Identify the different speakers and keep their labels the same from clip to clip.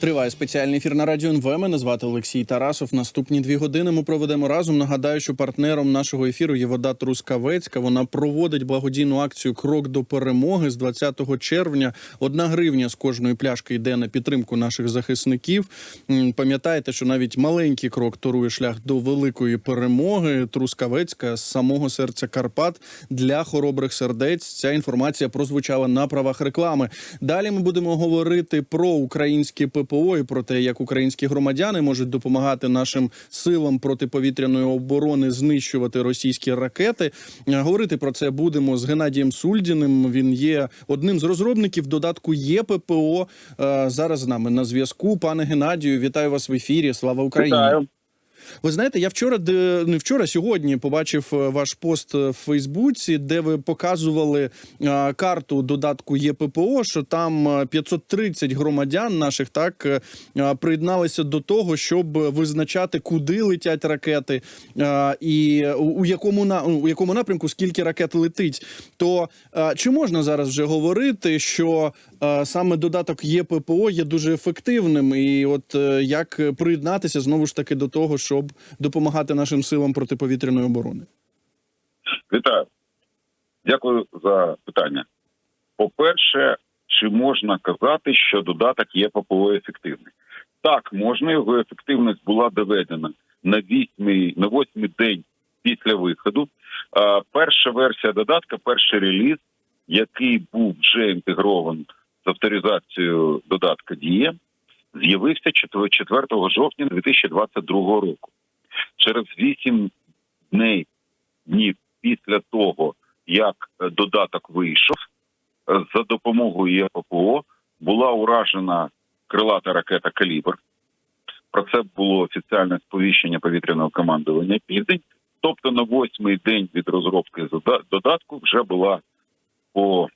Speaker 1: Триває спеціальний ефір на радіо НВ. Мене звати Олексій Тарасов. Наступні дві години ми проведемо разом. Нагадаю, що партнером нашого ефіру є вода Трускавецька. Вона проводить благодійну акцію Крок до перемоги з 20 червня. Одна гривня з кожної пляшки йде на підтримку наших захисників. Пам'ятаєте, що навіть маленький крок торує шлях до великої перемоги. Трускавецька з самого серця Карпат для хоробрих сердець. Ця інформація прозвучала на правах реклами. Далі ми будемо говорити про українське ППО і про те, як українські громадяни можуть допомагати нашим силам протиповітряної оборони знищувати російські ракети. Е, Говорити про це будемо з Геннадієм Сульдіним. Він є одним з розробників додатку є ППО. Е, Зараз з нами на зв'язку. Пане Геннадію, вітаю вас в ефірі. Слава Україні!
Speaker 2: Вітаю.
Speaker 1: Ви знаєте, я вчора де- не вчора, сьогодні побачив е, ваш пост в Фейсбуці, де ви показували е, карту додатку ЄППО, що там е, 530 громадян наших так е, е, приєдналися до того, щоб визначати, куди летять ракети, е, і у, якому на у якому напрямку скільки ракет летить. То е, чи можна зараз вже говорити, що е, саме додаток ЄППО є дуже ефективним, і от е, як приєднатися знову ж таки до того, щоб допомагати нашим силам протиповітряної оборони?
Speaker 2: Вітаю. Дякую за питання. По-перше, чи можна казати, що додаток є ППО ефективний? Так, можна, його ефективність була доведена на вісьмий, на восьмий день після виходу. Перша версія додатка, перший реліз, який був вже інтегрований з авторизацією додатка Дія, з'явився 4 4 жовтня 2022 року. Через вісім днів днів після того, як е, додаток вийшов, е, за допомогою ЄППО була уражена крилата ракета Калібр. Про це було офіціальне сповіщення повітряного командування Південь. Тобто на восьмий день від розробки додатку вже була по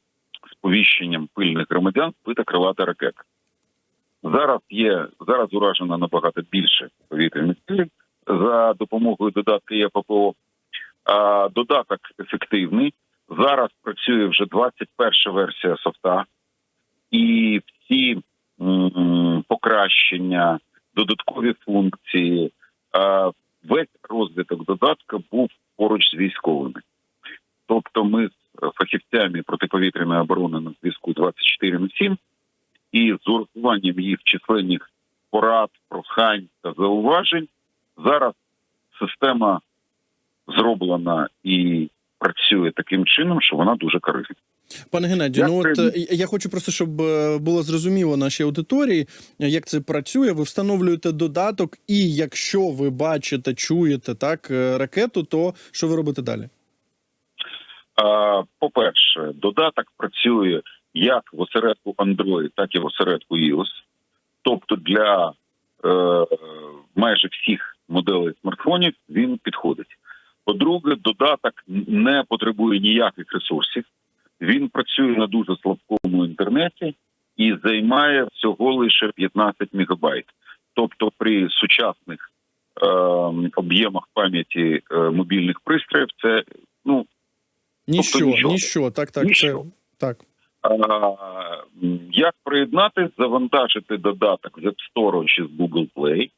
Speaker 2: сповіщенням пильних громадян збита крилата ракета. Зараз є зараз уражено набагато більше повітряних цілей за допомогою додатка ЄППО. А, додаток ефективний. Зараз працює вже 21 версія софта, і всі покращення, додаткові функції, весь розвиток додатка був поруч з військовими. Тобто, ми з фахівцями протиповітряної оборони на зв'язку 24 на 7, і з урахуванням їх численних порад, прохань та зауважень зараз система зроблена і працює таким чином, що вона дуже корисна.
Speaker 1: Пане Геннадію, ну от е, я хочу просто, щоб е, було зрозуміло нашій аудиторії, е, як це працює. Ви встановлюєте додаток, і якщо ви бачите, чуєте так ракету, то що ви робите далі?
Speaker 2: А, По-перше, додаток працює як в осередку Android, так і в осередку iOS. Тобто для е, майже всіх моделей смартфонів він підходить. По-друге, додаток не потребує ніяких ресурсів. Він працює на дуже слабкому інтернеті і займає всього лише 15 мегабайт. Тобто, при сучасних е, об'ємах пам'яті е, мобільних пристроїв це ну
Speaker 1: Ніщо,
Speaker 2: нічого.
Speaker 1: ніщо, так, так,
Speaker 2: Ніщо.
Speaker 1: це так.
Speaker 2: А, Як приєднатись, завантажити додаток з App Store чи з Google Play.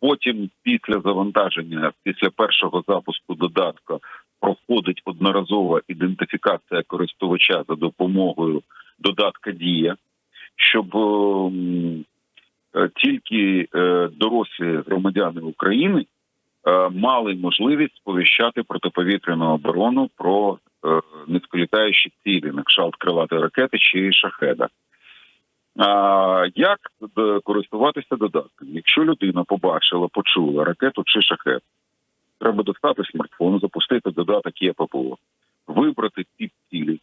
Speaker 2: Потім, після завантаження, після першого запуску додатка, проходить одноразова ідентифікація користувача за допомогою додатка Дія, щоб ем, е, тільки е, дорослі громадяни України е, мали можливість сповіщати протиповітряну оборону про е, низьколітаючі цілі, на кшталт крилатої ракети чи шахеда. А, як користуватися додатком? Якщо людина побачила, почула ракету чи шахет, треба достати смартфон, запустити додаток ЄППО, вибрати тип цілі,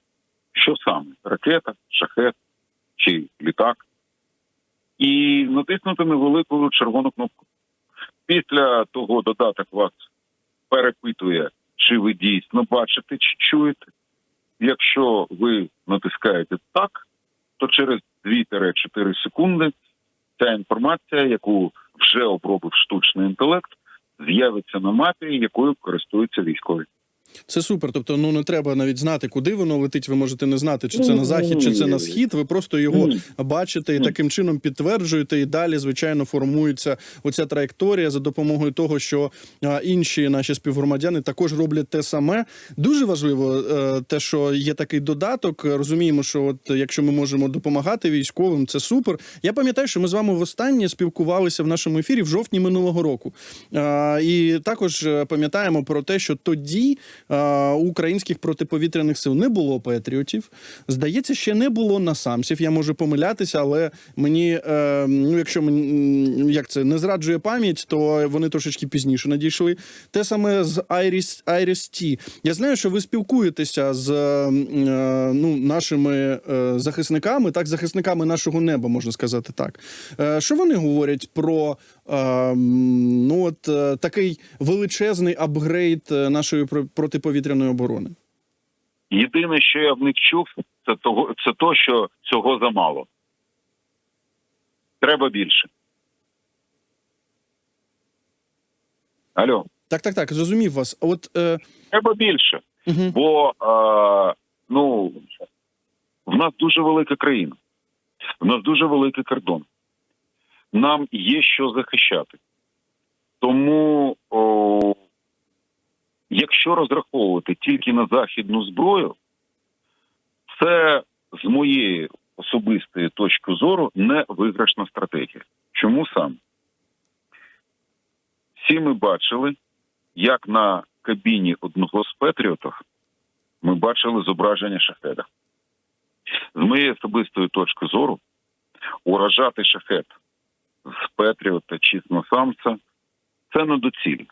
Speaker 2: що саме ракета, шахет чи літак, і натиснути невелику червону кнопку. Після того додаток вас перепитує, ви дійсно бачите, чи чуєте. Якщо ви натискаєте так, то через 2-4 секунди ця інформація, яку вже обробив штучний інтелект, з'явиться на мапі, якою користуються військові.
Speaker 1: Це супер. Тобто, ну не треба навіть знати, куди воно летить. Ви можете не знати, чи це на захід, чи це на схід. Ви просто його бачите і таким чином підтверджуєте. І далі, звичайно, формується оця траєкторія за допомогою того, що інші наші співгромадяни також роблять те саме. Дуже важливо е, те, що є такий додаток. Розуміємо, що от якщо ми можемо допомагати військовим, це супер. Я пам'ятаю, що ми з вами востаннє спілкувалися в нашому ефірі в жовтні минулого року. І також е, пам'ятаємо про те, що тоді у українських протиповітряних сил не було патріотів. Здається, ще не було насамсів. Я можу помилятися, але мені, е, ну якщо мені як це не зраджує пам'ять, то вони трошечки пізніше надійшли. Те саме з Iris, Iris T. Я знаю, що ви спілкуєтеся з е, ну, нашими е, захисниками, так, захисниками нашого неба, можна сказати так. Е, що вони говорять про е, ну, от, е, такий величезний апгрейд е, нашої про- протиповітряної оборони?
Speaker 2: Єдине, що я в них чув, це того, це то, що цього замало. Треба більше. Алло,
Speaker 1: Так, так, так, зрозумів вас. От е,
Speaker 2: треба більше.
Speaker 1: угу.
Speaker 2: Бо е, ну, в нас дуже велика країна, в нас дуже великий кордон. Нам є що захищати. Тому, о, якщо розраховувати тільки на західну зброю, це з моєї особистої точки зору не виграшна стратегія. Чому саме? Всі ми бачили, як на кабіні одного з Петріотів ми бачили зображення шахеда. З моєї особистої точки зору, уражати шахет з Петріота чи з Носамця це недоцільно.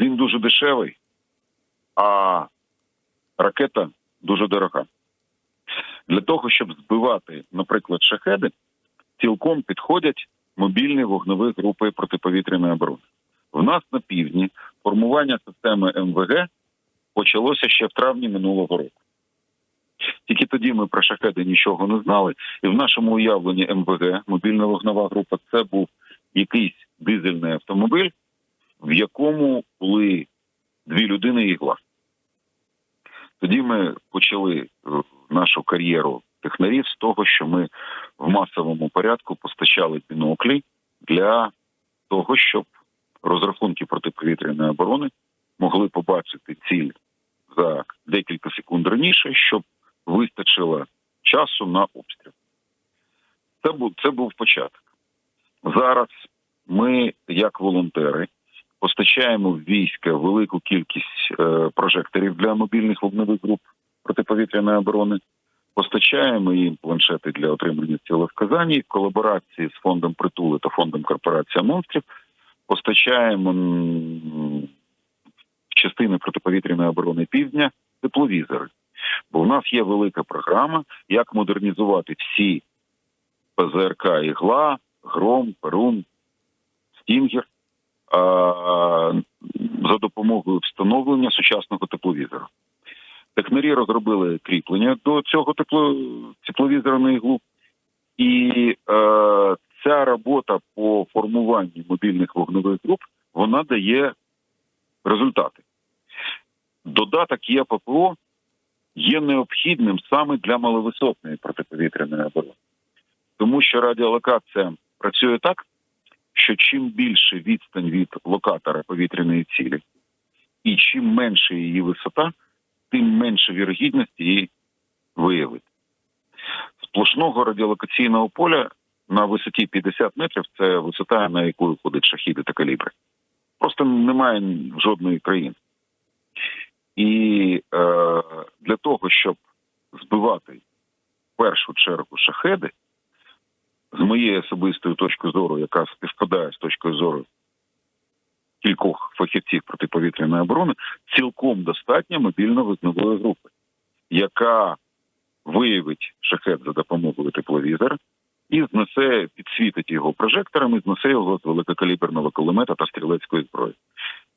Speaker 2: Він дуже дешевий, а ракета дуже дорога. Для того, щоб збивати, наприклад, шахеди, цілком підходять мобільні вогневі групи протиповітряної оборони. В нас на півдні формування системи МВГ почалося ще в травні минулого року. Тільки тоді ми про шахеди нічого не знали, і в нашому уявленні МВГ, мобільна вогнева група, це був якийсь дизельний автомобіль, в якому були дві людини і ігла. Тоді ми почали е, нашу кар'єру технарів з того, що ми в масовому порядку постачали біноклі для того, щоб розрахунки протиповітряної оборони могли побачити ціль за декілька секунд раніше, щоб вистачило часу на обстріл. Це був це був початок. Зараз ми, як волонтери, постачаємо в війська велику кількість е, прожекторів для мобільних вогневих груп протиповітряної оборони. Постачаємо їм планшети для отримання цілевказань в колаборації з фондом притули та фондом корпорація монстрів. Постачаємо м, частини протиповітряної оборони півдня тепловізори. Бо в нас є велика програма, як модернізувати всі ПЗРК Ігла, Гром, Перун, Стінгер за допомогою встановлення сучасного тепловізора. Технарі розробили кріплення до цього тепло, тепловізора на іглу, і е, ця робота по формуванню мобільних вогневих груп вона дає результати. Додаток ЄППО є необхідним саме для маловисотної протиповітряної оборони, тому що радіолокація працює так, що чим більше відстань від локатора повітряної цілі, і чим менше її висота, тим менше вірогідність її виявити. Сплошного радіолокаційного поля на висоті 50 метрів це висота, на яку ходять шахіди та калібри. Просто немає жодної країни. І е, для того, щоб збивати першу чергу шахеди, з моєї особистої точки зору, яка співпадає з точкою зору кількох фахівців протиповітряної оборони, цілком достатньо мобільно-вогневої групи, яка виявить шахет за допомогою тепловізора і знесе, підсвітить його прожекторами, знесе його з великокаліберного кулемета та стрілецької зброї.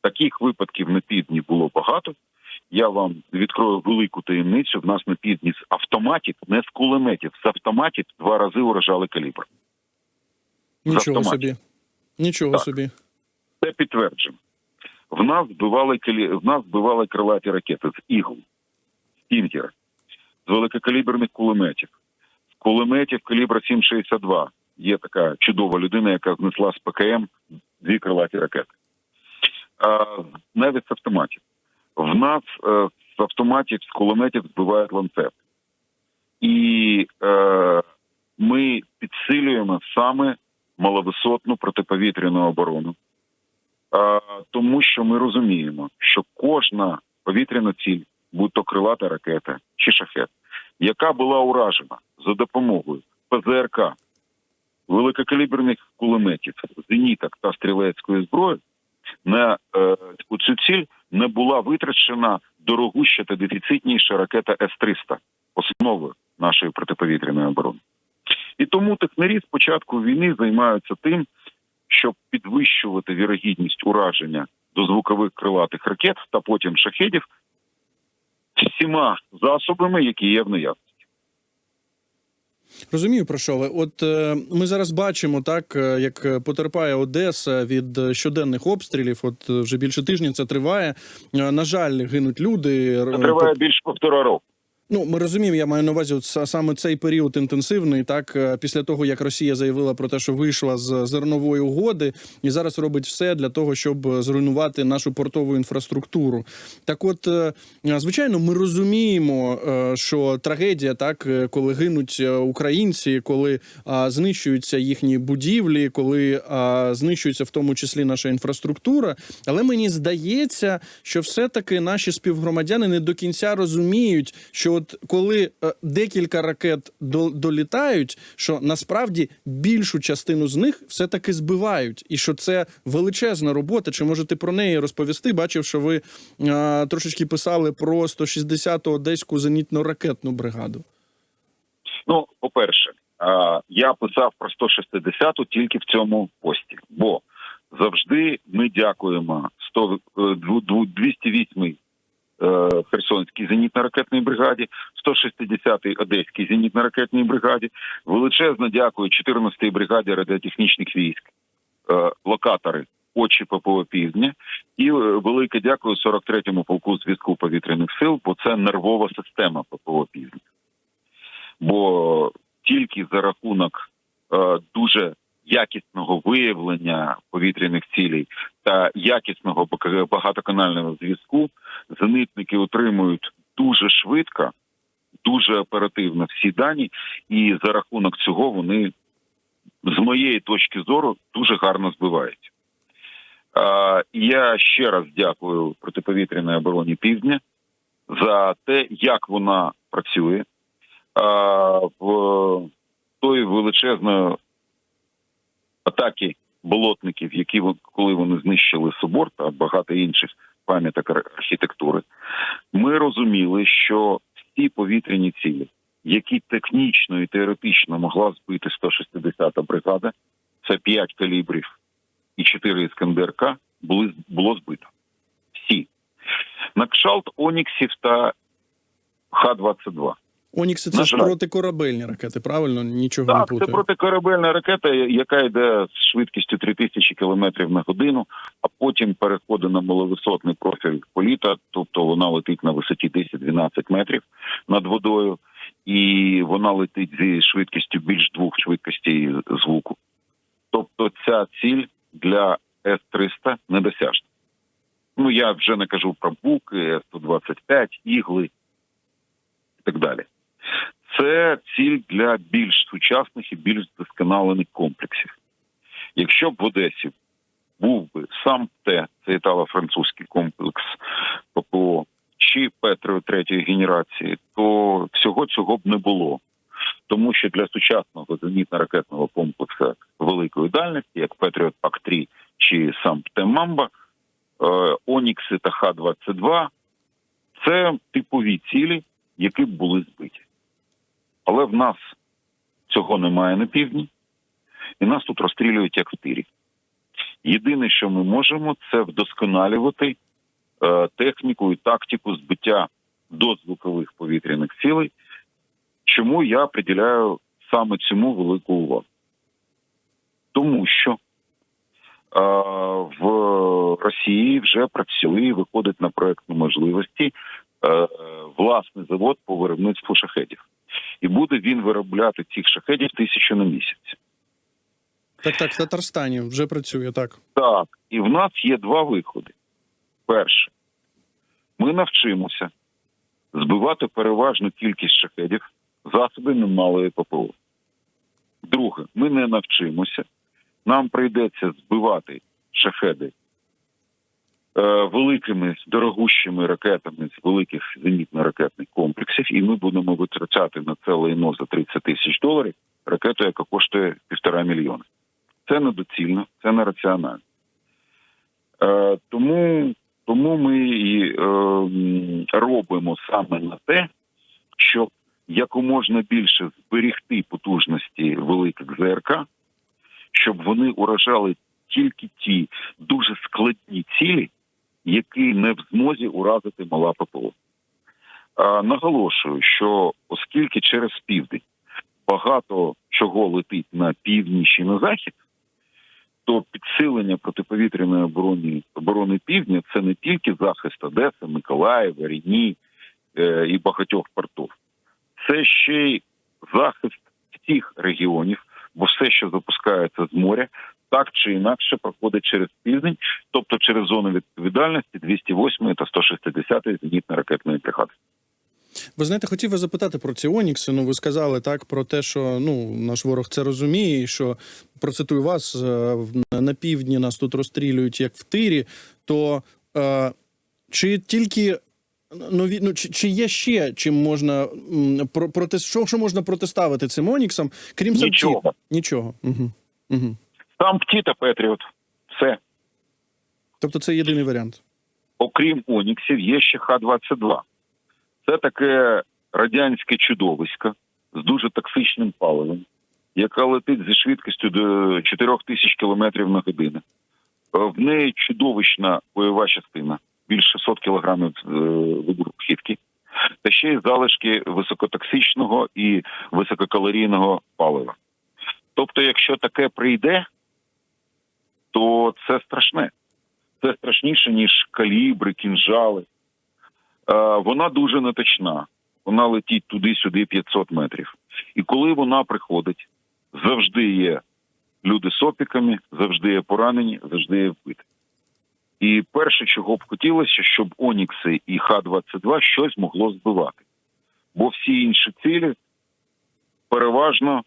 Speaker 2: Таких випадків на півдні було багато. Я вам відкрою велику таємницю. В нас на півдні з автоматів, не з кулеметів, з автоматів два рази уражали калібр.
Speaker 1: Нічого собі. Нічого
Speaker 2: Так.
Speaker 1: собі.
Speaker 2: Це підтверджено. В нас збивали калі- в нас збивали крилаті ракети з ігл, стінгер, з великокаліберних кулеметів, з кулеметів калібра 7,62. Є така чудова людина, яка знесла з ПКМ дві крилаті ракети. А, навіть з автоматів. В нас е, з автоматів, з кулеметів збивають ланцет. І е, ми підсилюємо саме маловисотну протиповітряну оборону, е, тому що ми розуміємо, що кожна повітряна ціль, будь то крилата ракета чи шахет, яка була уражена за допомогою ПЗРК, великокаліберних кулеметів, зеніток та стрілецької зброї, на е, цю ціль не була витрачена дорогуща та дефіцитніша ракета С-300, основою нашої протиповітряної оборони. І тому технарі з початку війни займаються тим, щоб підвищувати вірогідність ураження до звукових крилатих ракет та потім шахедів всіма засобами, які є в наявності.
Speaker 1: Розумію про що ви. От е, ми зараз бачимо, так е, як потерпає Одеса від щоденних обстрілів. От е, вже більше тижня це триває. Е, на жаль, гинуть люди.
Speaker 2: Це триває більше півтора року.
Speaker 1: Ну, ми розуміємо, я маю на увазі саме цей період інтенсивний, так е, після того як Росія заявила про те, що вийшла з зернової угоди, і зараз робить все для того, щоб е, зруйнувати нашу портову інфраструктуру. Так, от е, звичайно, ми розуміємо, що трагедія, так коли гинуть українці, коли знищуються їхні будівлі, коли знищується в тому числі наша інфраструктура. Але мені здається, що все-таки наші співгромадяни не до кінця розуміють, що от коли е, декілька ракет до, долітають, що насправді більшу частину з них все-таки збивають, і що це величезна робота. Чи можете про неї розповісти? Бачив, що ви е, трошечки писали про 160-ту одеську зенітно-ракетну бригаду.
Speaker 2: Ну, по-перше, я писав про 160-ту тільки в цьому пості, бо завжди ми дякуємо 100, е, дву- дву- 208-й е, Херсонській зенітно-ракетній бригаді, 160-й Одеській зенітно-ракетній бригаді. Величезно дякую 14-й бригаді радіотехнічних військ, е, локатори очі ППО Півдня. І е, велике дякую 43-му полку зв'язку повітряних сил, бо це нервова система ППО Півдня бо тільки за рахунок е, дуже якісного виявлення повітряних цілей та якісного багатоканального зв'язку зенитники отримують дуже швидко, дуже оперативно всі дані, і за рахунок цього вони з моєї точки зору дуже гарно збивають. Е, я ще раз дякую протиповітряній обороні Півдня за те, як вона працює в той величезної атаки болотників, які коли вони знищили собор та багато інших пам'яток архітектури, ми розуміли, що всі повітряні цілі, які технічно і теоретично могла збити 160-та бригада, це 5 калібрів і 4 іскандерка, були було збито. Всі. На кшалт Оніксів та Х-22.
Speaker 1: Онікси це ж протикорабельні ракети, правильно? Нічого не
Speaker 2: Так, це протикорабельна ракета, яка йде з швидкістю 3000 км на годину, а потім переходить на маловисотний профіль політа, тобто вона летить на висоті 10-12 метрів над водою, і вона летить зі швидкістю більш двох швидкостей звуку. Тобто ця ціль для С-300 недосяжна. Ну я вже не кажу про буки, С-125, ігли і так далі це ціль для більш сучасних і більш вдосконалених комплексів. Якщо б в Одесі був би сам Т, це італо-французький комплекс ППО, чи Петро третьої генерації, то всього цього б не було. Тому що для сучасного зенітно-ракетного комплексу великої дальності, як Петріот ПАК-3 чи сам ПТ-Мамба, е, Онікси та Х-22 це типові цілі, які б були збиті. Але в нас цього немає на півдні, і нас тут розстрілюють як в тирі. Єдине, що ми можемо, це вдосконалювати е, техніку і тактику збиття дозвукових повітряних цілей, чому я приділяю саме цьому велику увагу. Тому що в Росії вже працює виходить на проектну можливості е, власний завод по виробництву шахедів. І буде він виробляти цих шахедів тисячу на місяць.
Speaker 1: Так, так, в Татарстані вже працює так.
Speaker 2: Так, і в нас є два виходи. Перше, ми навчимося збивати переважну кількість шахедів засобами малої ППО. Друге, ми не навчимося. Нам прийдеться збивати шахеди великими дорогущими ракетами з великих зенітно-ракетних комплексів, і ми будемо витрачати на це лайно за 30 тисяч доларів ракету, яка коштує півтора мільйона. Це недоцільно, це нераціонально. Е, тому, тому ми і е, робимо саме на те, щоб якоможна більше зберігти потужності великих ЗРК, щоб вони уражали тільки ті дуже складні цілі, які не в змозі уразити мала ППО. Наголошую, що оскільки через південь багато чого летить на північ і на захід, то підсилення протиповітряної оборони оборони півдня це не тільки захист Одеси, Миколаєва, Ріні е, і багатьох портів. Це ще й захист всіх регіонів, бо все, що запускається з моря, так чи інакше проходить через південь, тобто через зону відповідальності 208 та 160 зенітно-ракетної бригади.
Speaker 1: Ви знаєте, хотів вас запитати про ці Онікси. Ну, ви сказали так про те, що ну наш ворог це розуміє, і що процитую вас е, на півдні нас тут розстрілюють як в тирі. То е, чи тільки нові, ну чи, чи є ще чим можна про проти що, що можна протиставити цим Оніксам, крім самців?
Speaker 2: Нічого.
Speaker 1: Нічого. Угу. Угу.
Speaker 2: Там птіта Петріот. Все.
Speaker 1: Тобто це єдиний варіант.
Speaker 2: окрім Оніксів, є ще Х-22. Це таке радянське чудовисько з дуже токсичним паливом, яка летить зі швидкістю до 4 тисяч кілометрів на годину. Е, В неї чудовищна бойова частина, більше 600 кілограмів е, вибухівки, та ще й залишки високотоксичного і висококалорійного палива. Тобто, якщо таке прийде, то це страшне це страшніше, ніж калібри, кінжали. Е, вона дуже неточна. Вона летить туди-сюди 500 метрів. І коли вона приходить, завжди є люди з опіками, завжди є поранені, завжди є вбиті. І перше, чого б хотілося, щоб Онікси і Х-22 щось могло збивати. Бо всі інші цілі переважно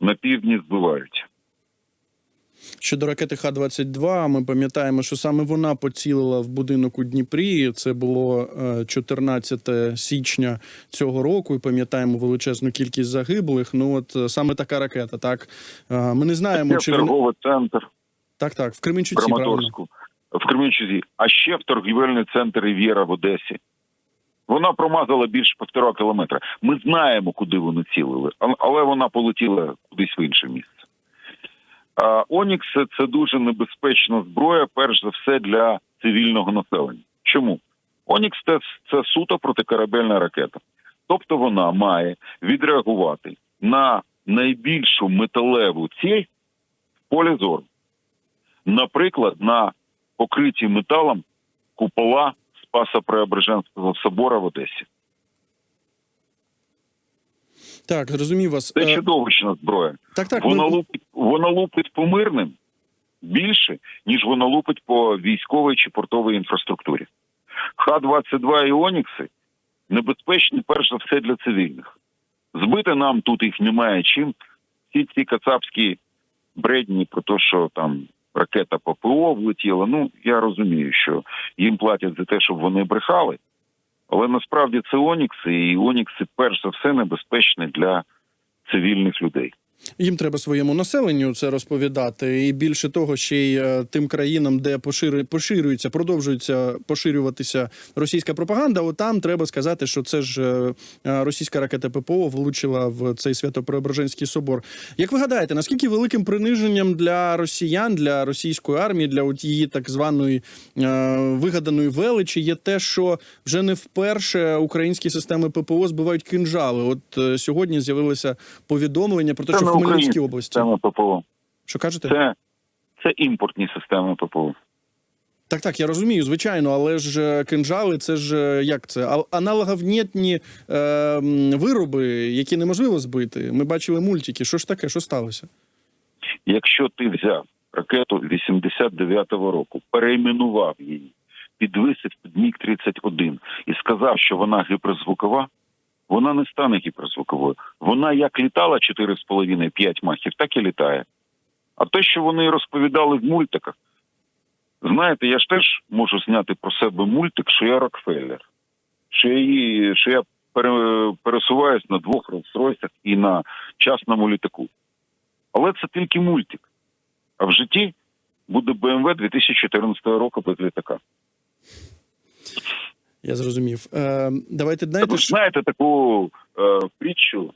Speaker 2: на півдні збиваються.
Speaker 1: Щодо ракети Х-22, ми пам'ятаємо, що саме вона поцілила в будинок у Дніпрі. Це було е, 14 січня цього року. І пам'ятаємо величезну кількість загиблих. Ну от е, саме така ракета. Так Е, ми не знаємо, чи
Speaker 2: торговий центр.
Speaker 1: так, так в Кременчуці. правильно.
Speaker 2: В Кременчузі, а ще в торгівельний центр Рів'єра в Одесі. Вона промазала більше півтора кілометра. Ми знаємо, куди вони цілили, але вона полетіла кудись в інше місце. Онікс це дуже небезпечна зброя, перш за все, для цивільного населення. Чому? Онікс це, це суто протикорабельна ракета. Тобто вона має відреагувати на найбільшу металеву ціль в полі зору наприклад, на покриті металом купола Спаса Преображенського собора в Одесі.
Speaker 1: Так, зрозумів вас.
Speaker 2: Це
Speaker 1: Е,
Speaker 2: чудовищна зброя.
Speaker 1: так, так.
Speaker 2: Вона
Speaker 1: ми-
Speaker 2: лупить, вона лупить по мирним більше, ніж вона лупить по військовій чи портовій інфраструктурі. Х-22 і Онікси небезпечні перш за все для цивільних. Збити нам тут їх немає чим. Всі ці кацапські бредні про те, що там ракета ППО влетіла. Ну я розумію, що їм платять за те, щоб вони брехали. Але насправді це Онікси, і Онікси перш за все небезпечні для цивільних людей.
Speaker 1: Їм треба своєму населенню це розповідати, і більше того, ще й е, тим країнам, де поширюється, продовжується поширюватися російська пропаганда. От там треба сказати, що це ж е, е, російська ракета ППО влучила в цей Свято-Преображенський собор. Як ви гадаєте, наскільки великим приниженням для росіян, для російської армії, для от її так званої вигаданої величі є те, що вже не вперше українські системи ППО збивають кинжали? От сьогодні з'явилося повідомлення про те, що Хмельницькій області.
Speaker 2: системи ППО.
Speaker 1: Що кажете?
Speaker 2: Це, це імпортні системи ППО.
Speaker 1: Так, так, я розумію, звичайно, але ж е, кинжали, це ж е, як це? А- Аналоговнєтні е, вироби, які неможливо збити. Ми бачили мультики. Що ж таке? Що сталося?
Speaker 2: Якщо ти взяв ракету 89-го року, перейменував її, підвисив під міг 31 і сказав, що вона гіперзвукова, вона не стане гіперзвуковою. Вона як літала 4,5-5 махів, так і літає. А те, що вони розповідали в мультиках, знаєте, я ж теж можу зняти про себе мультик, що я Рокфеллер, що я, що я пересуваюсь на двох Роллс-Ройсах і на частному літаку. Але це тільки мультик. А в житті буде BMW 2014 року без літака.
Speaker 1: Я зрозумів. Е, давайте знаєте,
Speaker 2: ви
Speaker 1: що...
Speaker 2: знаєте таку е, притчу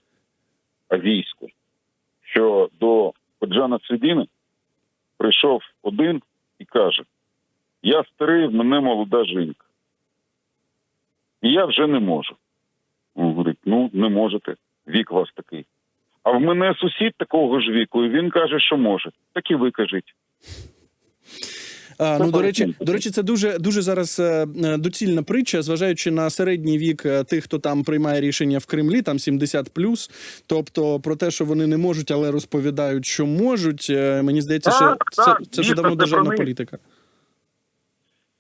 Speaker 2: авійську, що до Ходжана Цвідіна прийшов один і каже: Я старий, в мене молода жінка. І я вже не можу. Він говорить, ну не можете, вік у вас такий. А в мене сусід такого ж віку, і він каже, що може. Так і ви кажіть.
Speaker 1: А, ну, до речі, до речі, це дуже дуже зараз е, е, доцільна притча, зважаючи на середній вік е, тих, хто там приймає рішення в Кремлі, там 70 Тобто про те, що вони не можуть, але розповідають, що можуть. е, Мені здається, що це,
Speaker 2: так,
Speaker 1: це вже давно державна політика.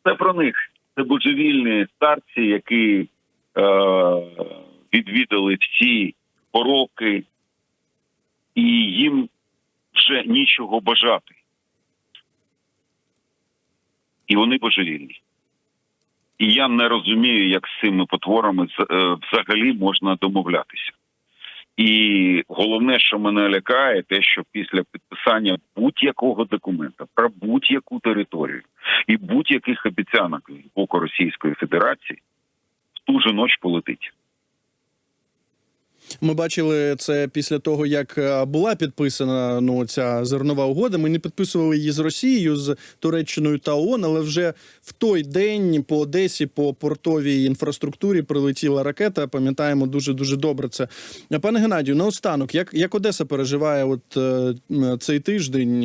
Speaker 2: Це про них. Це божевільні старці, які е, відвідали всі пороки, і їм вже нічого бажати. І вони божевільні. І я не розумію, як з цими потворами е, взагалі можна домовлятися. І головне, що мене лякає, те, що після підписання будь-якого документа про будь-яку територію і будь-яких обіцянок з боку Російської Федерації в ту же ніч полетить.
Speaker 1: Ми бачили це після того, як е, була підписана ну ця зернова угода. Ми не підписували її з Росією, з Туреччиною та ООН, але вже в той день по Одесі, по портовій інфраструктурі прилетіла ракета. Пам'ятаємо дуже дуже добре це. Пане Геннадію, наостанок, як, як Одеса переживає от е, цей тиждень?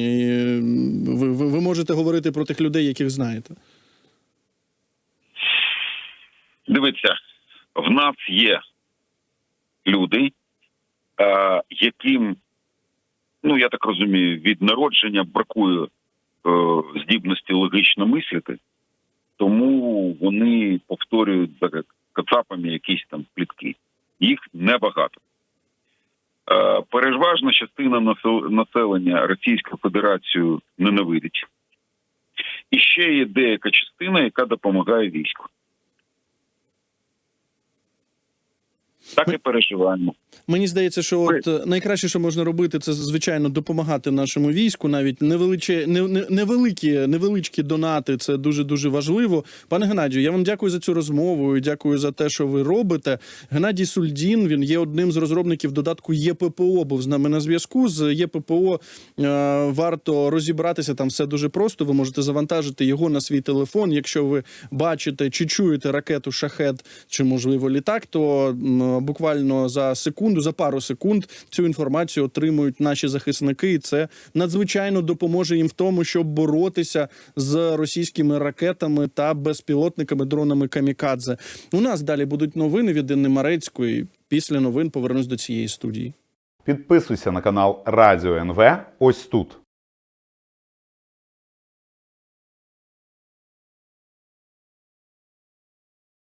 Speaker 1: Ви, ви, ви можете говорити про тих людей, яких знаєте.
Speaker 2: Дивіться, в нас є люди, е, яким, ну я так розумію, від народження бракує е, здібності логічно мислити, тому вони повторюють за кацапами якісь там плітки. Їх небагато. Е, переважна частина населення Російську Федерацію ненавидить. І ще є деяка частина, яка допомагає війську. Так і переживаємо.
Speaker 1: Мені здається, що от е, найкраще, що можна робити, це звичайно допомагати нашому війську. Навіть невеличе, не, не, невеликі, невеличкі донати. Це дуже дуже важливо. Пане Геннадію, я вам дякую за цю розмову. і Дякую за те, що ви робите. Геннадій Сульдін він є одним з розробників додатку ЄППО. Був з нами на зв'язку. З ЄППО е, варто розібратися. Там все дуже просто. Ви можете завантажити його на свій телефон. Якщо ви бачите чи чуєте ракету шахет чи можливо літак, то буквально за секунду, за пару секунд цю інформацію отримують наші захисники, і це надзвичайно допоможе їм в тому, щоб боротися з російськими ракетами та безпілотниками, дронами камікадзе. У нас далі будуть новини від Інни Марецької. Після новин повернусь до цієї студії.
Speaker 3: Підписуйся на канал Радіо НВ ось тут.